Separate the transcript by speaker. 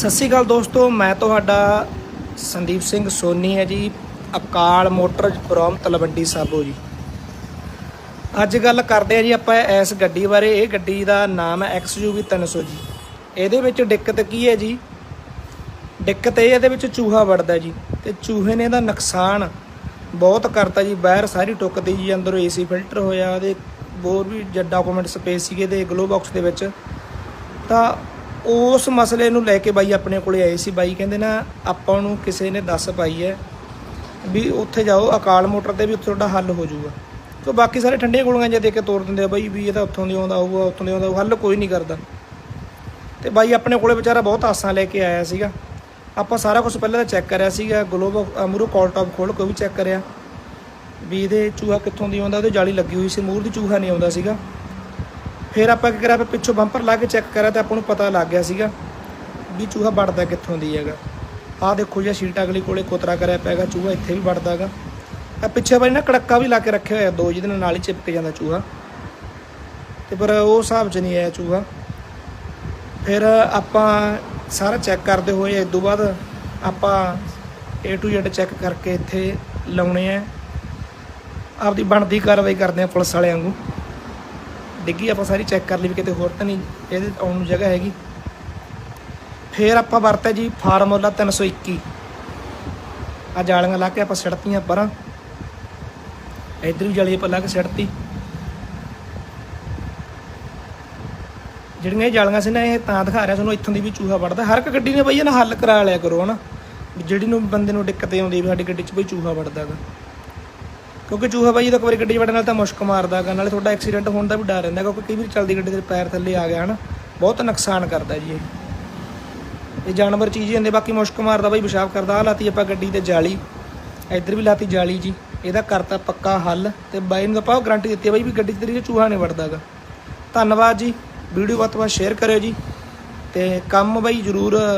Speaker 1: ਸਤਿ ਸ਼੍ਰੀ ਅਕਾਲ ਦੋਸਤੋ, ਮੈਂ ਤੁਹਾਡਾ ਸੰਦੀਪ ਸਿੰਘ ਸੋਨੀ ਹੈ ਜੀ, ਅਕਾਲ ਮੋਟਰਜ਼ ਫਰੋਮ ਤਲਵੰਡੀ ਸਾਬੋ ਜੀ। ਅੱਜ ਗੱਲ ਕਰਦੇ ਆ ਜੀ ਆਪਾਂ ਇਸ ਗੱਡੀ ਬਾਰੇ। ਇਹ ਗੱਡੀ ਦਾ ਨਾਮ ਹੈ XUV 300 ਜੀ। ਇਹਦੇ ਵਿੱਚ ਦਿੱਕਤ ਕੀ ਹੈ ਜੀ? ਦਿੱਕਤ ਇਹ ਇਹਦੇ ਵਿੱਚ ਚੂਹਾ ਵੜਦਾ ਜੀ ਤੇ ਚੂਹੇ ਨੇ ਇਹਦਾ ਨੁਕਸਾਨ ਬਹੁਤ ਕਰਤਾ ਜੀ। ਬਾਹਰ ਸਾਰੀ ਟੁੱਕਦੀ ਜੀ, ਅੰਦਰੋਂ ਏਸੀ ਫਿਲਟਰ ਹੋਇਆ, ਉਹਦੇ ਹੋਰ ਵੀ ਜ ਡਾਕੂਮੈਂਟ ਸਪੇਸ ਸੀਗੇ ਤੇ ਗਲੋ ਬਾਕਸ ਦੇ ਵਿੱਚ। ਤਾਂ ਉਸ ਮਸਲੇ ਨੂੰ ਲੈ ਕੇ ਬਾਈ ਆਪਣੇ ਕੋਲੇ ਆਏ ਸੀ। ਬਾਈ ਕਹਿੰਦੇ ਨਾ ਆਪਾਂ ਨੂੰ ਕਿਸੇ ਨੇ ਦੱਸ ਪਾਈ ਹੈ ਵੀ ਉੱਥੇ ਜਾਓ ਅਕਾਲ ਮੋਟਰ ਤੇ ਵੀ ਉੱਥੇ ਤੁਹਾਡਾ ਹੱਲ ਹੋ ਜਾਊਗਾ। ਤੇ ਬਾਕੀ ਸਾਰੇ ਠੰਡੀਆਂ ਗੋਲੀਆਂ ਜੇ ਦੇ ਕੇ ਤੋੜ ਦਿੰਦੇ ਆ ਬਾਈ ਵੀ ਇਹ ਤਾਂ ਉੱਥੋਂ ਦੀ ਆਉਂਦਾ ਹੋਊਗਾ ਉੱਥੋਂ ਦੀ ਆਉਂਦਾ ਹੋਊ, ਹੱਲ ਕੋਈ ਨਹੀਂ ਕਰਦਾ। ਤੇ ਬਾਈ ਆਪਣੇ ਕੋਲੇ ਵਿਚਾਰਾ ਬਹੁਤ ਆਸਾਂ ਲੈ ਕੇ ਆਇਆ ਸੀਗਾ। ਆਪਾਂ ਸਾਰਾ ਕੁਝ ਪਹਿਲਾਂ ਤਾਂ ਚੈੱਕ ਕਰਿਆ ਸੀਗਾ ਗਲੋਬ ਅਮਰੂ ਕਾਲ ਟਾਪ ਖੋਲ ਕੇ ਉਹ ਵੀ ਚੈੱਕ ਕਰਿਆ। ਵੀ ਇਹਦੇ ਚੂਹਾ ਕਿੱਥੋਂ ਦੀ ਆਉਂਦਾ ਉਹਦੇ ਜਾਲੀ ਲੱਗੀ ਹੋਈ ਸੀ ਮੂਰ ਦੀ ਚੂਹਾ ਨਹੀਂ ਆਉਂਦਾ ਸੀਗਾ। ਫਿਰ ਆਪਾਂ ਕੀ ਕਰਿਆ ਫਿਰ ਪਿੱਛੋਂ ਬੰਪਰ ਲਾ ਕੇ ਚੈੱਕ ਕਰਿਆ ਤਾਂ ਆਪਾਂ ਨੂੰ ਪਤਾ ਲੱਗ ਗਿਆ ਸੀਗਾ ਵੀ ਚੂਹਾ ਵੜਦਾ ਕਿੱਥੋਂ ਦੀ ਹੈਗਾ। ਆਹ ਦੇਖੋ ਜੀ ਸ਼ੀਟ ਅਗਲੀ ਕੋਲੇ ਕੋਤਰਾ ਕਰਿਆ ਪੈਗਾ ਚੂਹਾ ਇੱਥੇ ਵੀ ਵੜਦਾ ਹੈਗਾ। ਆ ਪਿੱਛੇ ਬਾਈ ਨਾ ਕੜੱਕਾ ਵੀ ਲਾ ਕੇ ਰੱਖਿਆ ਹੋਇਆ, ਦੋ ਜਿਹਦੇ ਨਾਲ ਹੀ ਚਿਪਕ ਜਾਂਦਾ ਚੂਹਾ। ਤੇ ਪਰ ਉਹ ਹਿਸਾਬ 'ਚ ਨਹੀਂ ਆਇਆ ਚੂਹਾ। ਫਿਰ ਆਪਾਂ ਸਾਰਾ ਚੈੱਕ ਕਰਦੇ ਹੋਏ, ਇਸ ਤੋਂ ਬਾਅਦ ਆਪਾਂ A to Z ਚੈੱਕ ਕਰਕੇ ਇੱਥੇ ਲਾਉਣੇ ਆ। ਆਪਦੀ ਬਣਦੀ ਕਾਰਵਾਈ ਕਰਦੇ ਆ ਪੁਲਿਸ ਵਾਲਿਆਂ ਨੂੰ ਡਿੱਗੀ, ਆਪਾਂ ਸਾਰੀ ਚੈੱਕ ਕਰ ਲਈ ਵੀ ਕਿਤੇ ਹੋਰ ਤਾਂ ਨਹੀਂ, ਇਹਦੇ ਆਉਣ ਨੂੰ ਜਗ੍ਹਾ ਹੈਗੀ। ਫਿਰ ਆਪਾਂ ਵਰਤਿਆ ਜੀ ਫਾਰਮੂਲਾ 321 ਆ ਜਾਲੀਆਂ ਲਾ ਕੇ ਆਪਾਂ ਸੜਤੀਆਂ ਪਰਾਂ। ਇਧਰ ਵੀ ਜਾਲੀ ਆਪਾਂ ਲਾ ਕੇ ਸੜਤੀ। ਜਿਹੜੀਆਂ ਇਹ ਜਾਲੀਆਂ ਸੀ ਨਾ, ਇਹ ਤਾਂ ਦਿਖਾ ਰਿਹਾ ਤੁਹਾਨੂੰ, ਇੱਥੋਂ ਦੀ ਵੀ ਚੂਹਾ ਵੜਦਾ। ਹਰ ਇੱਕ ਗੱਡੀ ਨੇ ਬਈ ਇਹਨਾਂ ਹੱਲ ਕਰਾ ਲਿਆ ਕਰੋ, ਹਨਾ। ਵੀ ਜਿਹੜੀ ਨੂੰ ਬੰਦੇ ਨੂੰ ਦਿੱਕਤ ਆਉਂਦੀ ਵੀ ਸਾਡੀ ਗੱਡੀ 'ਚ ਬਈ ਚੂਹਾ ਵੜਦਾਗਾ ਕਿਉਂਕਿ ਚੂਹਾ ਬਾਈ ਜਦੋਂ ਇੱਕ ਵਾਰੀ ਗੱਡੀ 'ਚ ਵੜਨ ਨਾਲ ਤਾਂ ਮੁਸ਼ਕ ਮਾਰਦਾ ਗਾ ਨਾਲੇ ਤੁਹਾਡਾ ਐਕਸੀਡੈਂਟ ਹੋਣ ਦਾ ਵੀ ਡਰ ਰਹਿੰਦਾ ਕਿਉਂਕਿ ਕਈ ਵਾਰ ਚੱਲਦੀ ਗੱਡੀ ਦੇ ਪੈਰ ਥੱਲੇ ਆ ਗਿਆ ਹਨਾ, ਬਹੁਤ ਨੁਕਸਾਨ ਕਰਦਾ ਜੀ ਇਹ। ਇਹ ਜਾਨਵਰ ਚੀਜ਼ ਹੀ ਹੁੰਦੇ, ਬਾਕੀ ਮੁਸ਼ਕ ਮਾਰਦਾ ਬਾਈ, ਪਿਸ਼ਾਬ ਕਰਦਾ ਆ ਲਾਤੀ ਆਪਾਂ ਗੱਡੀ ਤੇ ਜਾਲੀ, ਇੱਧਰ ਵੀ ਲਾਤੀ ਜਾਲੀ ਜੀ, ਇਹਦਾ ਕਰਤਾ ਪੱਕਾ ਹੱਲ ਤੇ ਬਾਈ ਨੂੰ ਆਪਾਂ ਗਾਰੰਟੀ ਦਿੱਤੀ ਆ ਬਾਈ ਵੀ ਗੱਡੀ 'ਚ ਤੇਰੀ ਚੂਹਾ ਨਹੀਂ ਵੜਦਾਗਾ ਧੰਨਵਾਦ ਜੀ, ਵੀਡੀਓ ਵੱਧ ਤੋਂ ਵੱਧ ਸ਼ੇਅਰ ਕਰਿਓ ਜੀ, ਤੇ ਕੰਮ ਬਾਈ ਜਰੂਰ